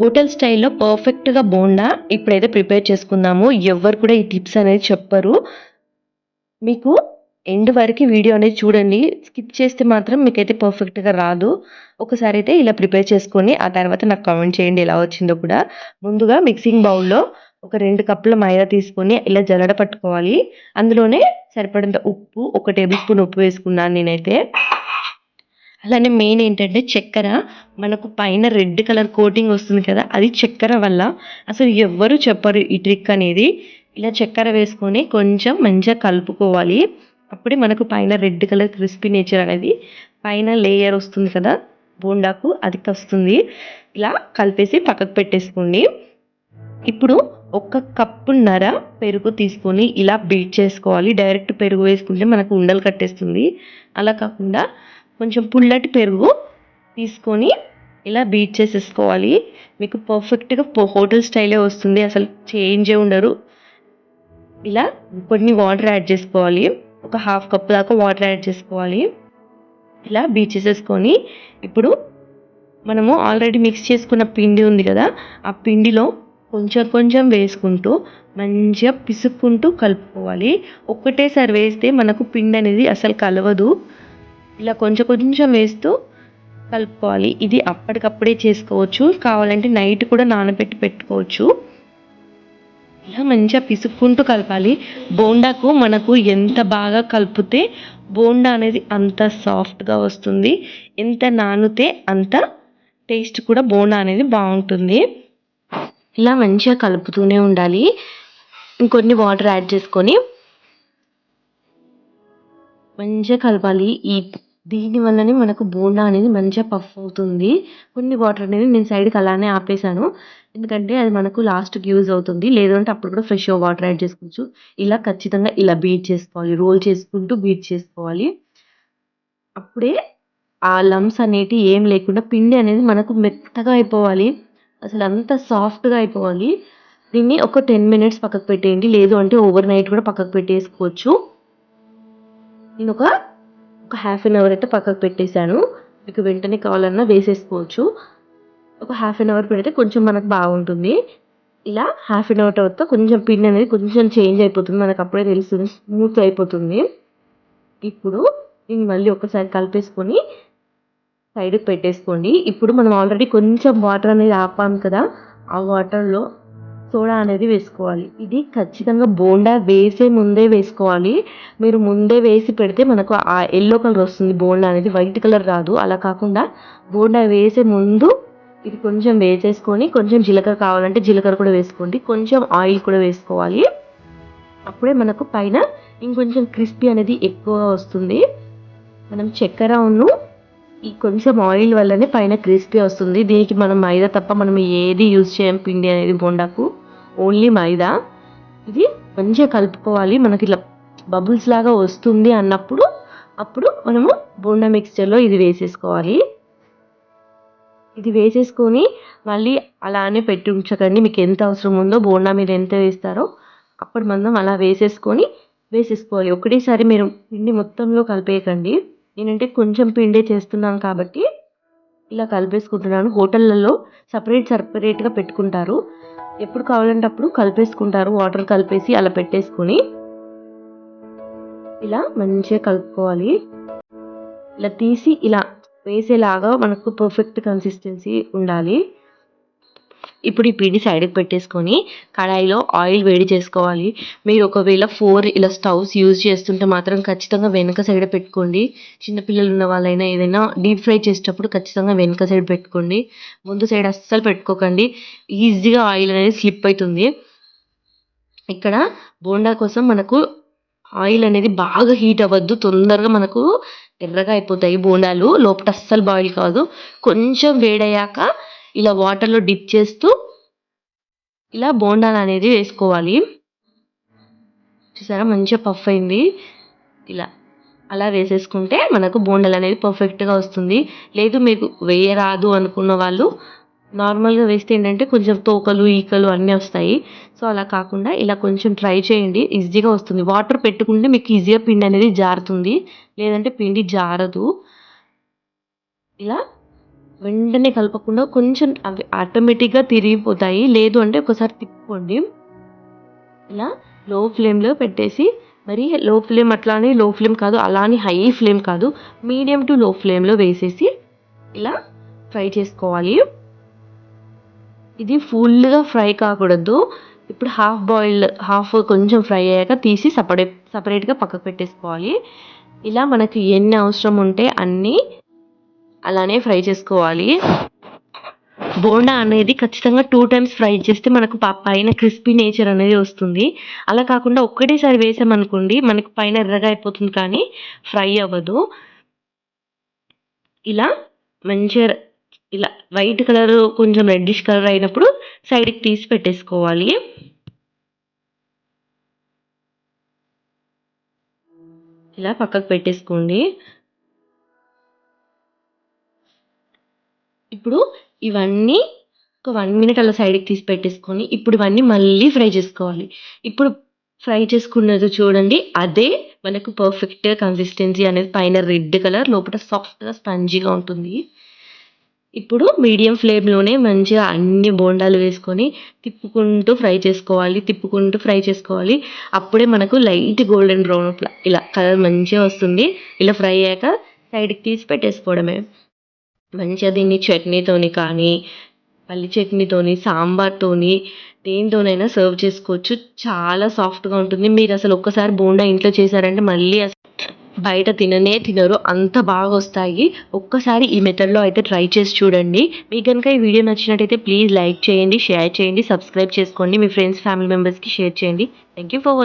Hotel స్టైల్‌లో పర్ఫెక్ట్‌గా బోండా ఇప్పుడైతే ప్రిపేర్ చేసుకుందాము. ఎవ్వరు కూడా ఈ టిప్స్ అనేది చెప్పరు. మీకు ఎండ్ వరకు వీడియో అనేది చూడండి. స్కిప్ చేస్తే మాత్రం మీకైతే పర్ఫెక్ట్‌గా రాదు. ఒకసారి అయితే ఇలా ప్రిపేర్ చేసుకొని, ఆ తర్వాత నాకు కామెంట్ చేయండి ఎలా వచ్చిందో కూడా. ముందుగా మిక్సింగ్ బౌల్‌లో ఒక రెండు కప్పుల మైదా తీసుకొని ఇలా జల్లడ పట్టుకోవాలి. అందులోనే సరిపడంత ఉప్పు, ఒక టేబుల్ స్పూన్ ఉప్పు వేసుకున్నాను నేనైతే. అలానే మెయిన్ ఏంటంటే చక్కెర మనకు పైన రెడ్ కలర్ కోటింగ్ వస్తుంది కదా! అది చక్కెర వల్ల. అసలు ఎవ్వరు చెప్పరు ఈ ట్రిక్ అనేది. ఇలా చక్కెర వేసుకొని కొంచెం మంచిగా కలుపుకోవాలి. అప్పుడే మనకు పైన రెడ్ కలర్ క్రిస్పీ నేచర్ అనేది పైన లేయర్ వస్తుంది కదా! బోండాకు అది వస్తుంది. ఇలా కలిపేసి పక్కకు పెట్టేసుకోండి. ఇప్పుడు ఒక కప్పున్నర పెరుగు తీసుకొని ఇలా బీట్ చేసుకోవాలి. డైరెక్ట్ పెరుగు వేసుకుంటే మనకు ఉండలు కట్టేస్తుంది. అలా కాకుండా కొంచెం పుల్లటి పెరుగు తీసుకొని ఇలా బీట్ చేసేసుకోవాలి. మీకు పర్ఫెక్ట్‌గా హోటల్ స్టైలే వస్తుంది. అసలు చేంజే ఉండరు. ఇలా కొన్ని వాటర్ యాడ్ చేసుకోవాలి. ఒక హాఫ్ కప్ దాకా వాటర్ యాడ్ చేసుకోవాలి. ఇలా బీట్ చేసేసుకొని ఇప్పుడు మనము ఆల్రెడీ మిక్స్ చేసుకున్న పిండి ఉంది కదా! ఆ పిండిలో కొంచెం కొంచెం వేసుకుంటూ మంచిగా పిసుక్కుంటూ కలుపుకోవాలి. ఒక్కటేసారి వేస్తే మనకు పిండి అనేది అసలు కలవదు. ఇలా కొంచెం కొంచెం వేస్తూ కలుపుకోవాలి. ఇది అప్పటికప్పుడే చేసుకోవచ్చు. కావాలంటే నైట్ కూడా నానబెట్టి పెట్టుకోవచ్చు. ఇలా మంచిగా పిసుక్కుంటూ కలపాలి. బోండాకు మనకు ఎంత బాగా కలిపితే బోండా అనేది అంత సాఫ్ట్‌గా వస్తుంది. ఎంత నానితే అంత టేస్ట్ కూడా బోండా అనేది బాగుంటుంది ఇలా మంచిగా కలుపుతూనే ఉండాలి. ఇంకొన్ని వాటర్ యాడ్ చేసుకొని మంచిగా కలపాలి. ఈ దీని వల్లనే మనకు బోండా అనేది మంచిగా పఫ్ అవుతుంది. కొన్ని వాటర్ అనేది నేను సైడ్‌కి అలానే ఆపేసాను. ఎందుకంటే అది మనకు లాస్ట్‌కి యూజ్ అవుతుంది. లేదంటే అప్పుడు కూడా ఫ్రెష్‌గా వాటర్ యాడ్ చేసుకోవచ్చు. ఇలా ఖచ్చితంగా ఇలా బీట్ చేసుకోవాలి. రోల్ చేసుకుంటూ బీట్ చేసుకోవాలి. అప్పుడే ఆ లంప్స్ అనేటివి ఏం లేకుండా పిండి అనేది మనకు మెత్తగా అయిపోవాలి. అసలు అంత సాఫ్ట్‌గా అయిపోవాలి. దీన్ని ఒక 10 మినిట్స్ పక్కకు పెట్టేయండి. లేదు అంటే ఓవర్ నైట్ కూడా పక్కకు పెట్టేసుకోవచ్చు. నేను ఒక ఒక హాఫ్ అన్ అవర్ అయితే పక్కకు పెట్టేశాను మీకు వెంటనే కావాలన్నా వేసేసుకోవచ్చు. ఒక హాఫ్ అన్ అవర్ పెడితే కొంచెం మనకు బాగుంటుంది. ఇలా హాఫ్ అన్ అవర్ తర్వాత కొంచెం పిండి అనేది కొంచెం చేంజ్ అయిపోతుంది. మనకు అప్పుడే తెలుస్తుంది. స్మూత్ అయిపోతుంది. ఇప్పుడు దీన్ని మళ్ళీ ఒకసారి కలిపేసుకొని సైడ్‌కి పెట్టేసుకోండి. ఇప్పుడు మనం ఆల్రెడీ కొంచెం వాటర్ అనేది ఆపాం కదా! ఆ వాటర్‌లో సోడా అనేది వేసుకోవాలి. ఇది ఖచ్చితంగా బోండా వేసే ముందే వేసుకోవాలి. మీరు ముందే వేసి పెడితే మనకు ఆ ఎల్లో కలర్ వస్తుంది బోండా అనేది వైట్ కలర్ రాదు. అలా కాకుండా బోండా వేసే ముందు ఇది కొంచెం వేసేసుకొని కొంచెం జీలకర్ర కావాలంటే జీలకర్ర కూడా వేసుకోండి. కొంచెం ఆయిల్ కూడా వేసుకోవాలి. అప్పుడే మనకు పైన ఇంకొంచెం క్రిస్పీ అనేది ఎక్కువ వస్తుంది. మనం చక్కెర ఉన్ను ఈ కొంచెం ఆయిల్ వల్లనే పైన క్రిస్పీ వస్తుంది. దీనికి మనం మైదా తప్ప మనం ఏది యూజ్ చేయం పిండి అనేది బోండాకు. ఓన్లీ మైదా. ఇది మంచిగా కలుపుకోవాలి. మనకి ఇట్లా బబుల్స్ లాగా వస్తుంది అన్నప్పుడు అప్పుడు మనము బోండా మిక్స్చర్‌లో ఇది వేసేసుకోవాలి. ఇది వేసేసుకొని మళ్ళీ అలానే పెట్టి ఉంచకండి. మీకు ఎంత అవసరం ఉందో బోండా మీరు ఎంత వేస్తారో అప్పుడు మనం అలా వేసేసుకొని వేసేసుకోవాలి. ఒకటేసారి మీరు పిండి మొత్తంలో కలిపేయకండి. నేనంటే కొంచెం పిండే చేస్తున్నాను కాబట్టి ఇలా కలిపేసుకుంటున్నాను. హోటళ్ళల్లో సపరేట్ సపరేట్గా పెట్టుకుంటారు. ఎప్పుడు కావాలంటే అప్పుడు కలిపేసుకుంటారు. వాటర్ కలిపేసి అలా పెట్టేసుకొని ఇలా మంచిగా కలుపుకోవాలి. ఇలా తీసి ఇలా వేసేలాగా మనకు పర్ఫెక్ట్ కన్సిస్టెన్సీ ఉండాలి. ఇప్పుడు ఈ పిండి సైడ్‌కి పెట్టేసుకొని కడాయిలో ఆయిల్ వేడి చేసుకోవాలి. మీరు ఒకవేళ ఫోర్ ఇలా స్టవ్స్ యూజ్ చేస్తుంటే మాత్రం ఖచ్చితంగా వెనుక సైడ్ పెట్టుకోండి. చిన్నపిల్లలు ఉన్న వాళ్ళైనా ఏదైనా డీప్ ఫ్రై చేసేటప్పుడు ఖచ్చితంగా వెనుక సైడ్ పెట్టుకోండి. ముందు సైడ్ అస్సలు పెట్టుకోకండి. ఈజీగా ఆయిల్ అనేది స్లిప్ అవుతుంది ఇక్కడ బోండా కోసం మనకు ఆయిల్ అనేది బాగా హీట్ అవ్వద్దు. తొందరగా మనకు ఎర్రగా అయిపోతాయి బోండాలు. లోపల అస్సలు బాయిల్ కాదు. కొంచెం వేడయ్యాక ఇలా వాటర్‌లో డిప్ చేస్తూ ఇలా బోండాలనేది వేసుకోవాలి. చూసారా మంచిగా పఫ్ అయింది. ఇలా అలా వేసేసుకుంటే మనకు బోండాలనేది పర్ఫెక్ట్‌గా వస్తుంది. లేదు మీకు వేయరాదు అనుకున్న వాళ్ళు నార్మల్‌గా వేస్తే ఏంటంటే కొంచెం తోకలు, ఈకలు అన్నీ వస్తాయి. సో, అలా కాకుండా ఇలా కొంచెం ట్రై చేయండి. ఈజీగా వస్తుంది. వాటర్ పెట్టుకుంటే మీకు ఈజీగా పిండి అనేది జారుతుంది. లేదంటే పిండి జారదు. ఇలా వెంటనే కలపకుండా కొంచెం అవి ఆటోమేటిక్‌గా తిరిగిపోతాయి. లేదు అంటే ఒకసారి తిప్పుకోండి. ఇలా లో ఫ్లేమ్‌లో పెట్టేసి మరి లో ఫ్లేమ్ అట్లా అని లో ఫ్లేమ్ కాదు, అలా అని హై ఫ్లేమ్ కాదు. మీడియం టు లో ఫ్లేమ్‌లో వేసేసి ఇలా ఫ్రై చేసుకోవాలి. ఇది ఫుల్‌గా ఫ్రై కాకూడదు. ఇప్పుడు హాఫ్ బాయిల్డ్ హాఫ్ కొంచెం ఫ్రై అయ్యాక తీసి సపరేట్ సపరేట్గా పక్కకు పెట్టేసుకోవాలి. ఇలా మనకి ఎన్ని అవసరం ఉంటే అన్నీ అలానే ఫ్రై చేసుకోవాలి. బోండా అనేది ఖచ్చితంగా టూ టైమ్స్ ఫ్రై చేస్తే మనకు పైన క్రిస్పీ నేచర్ అనేది వస్తుంది. అలా కాకుండా ఒక్కటేసారి వేసామనుకోండి మనకు పైన ఎర్రగా అయిపోతుంది కానీ ఫ్రై అవ్వదు. ఇలా మంచిగా ఇలా వైట్ కలర్ కొంచెం రెడ్డిష్ కలర్ అయినప్పుడు సైడ్‌కి తీసి పెట్టేసుకోవాలి. ఇలా పక్కకు పెట్టేసుకోండి. ఇప్పుడు ఇవన్నీ ఒక వన్ మినిట్ అలా సైడ్‌కి తీసి పెట్టేసుకొని ఇప్పుడు ఇవన్నీ మళ్ళీ ఫ్రై చేసుకోవాలి. ఇప్పుడు ఫ్రై చేసుకున్నది చూడండి అదే మనకు పర్ఫెక్ట్ కన్సిస్టెన్సీ అనేది పైన రెడ్ కలర్ లోపల సాఫ్ట్‌గా స్పంజీగా ఉంటుంది. ఇప్పుడు మీడియం ఫ్లేమ్‌లోనే మంచిగా అన్ని బోండాలు వేసుకొని తిప్పుకుంటూ ఫ్రై చేసుకోవాలి. తిప్పుకుంటూ ఫ్రై చేసుకోవాలి. అప్పుడే మనకు లైట్ గోల్డెన్ బ్రౌన్ ఇలా కలర్ మంచిగా వస్తుంది. ఇలా ఫ్రై అయ్యాక సైడ్‌కి తీసి పెట్టేసుకోవడమే. మంచిగా దీన్ని చట్నీతోని కానీ, పల్లి చట్నీతోని, సాంబార్‌తోని దేనితోనైనా సర్వ్ చేసుకోవచ్చు. చాలా సాఫ్ట్‌గా ఉంటుంది. మీరు అసలు ఒక్కసారి బోండా ఇంట్లో చేశారంటే మళ్ళీ అసలు బయట తిననే తినరు. అంత బాగా వస్తాయి ఒక్కసారి ఈ మెథడ్‌లో అయితే ట్రై చేసి చూడండి. మీకు కనుక ఈ వీడియో నచ్చినట్టయితే ప్లీజ్ లైక్ చేయండి, షేర్ చేయండి, సబ్స్క్రైబ్ చేసుకోండి. మీ ఫ్రెండ్స్, ఫ్యామిలీ మెంబర్స్‌కి షేర్ చేయండి. Thank you for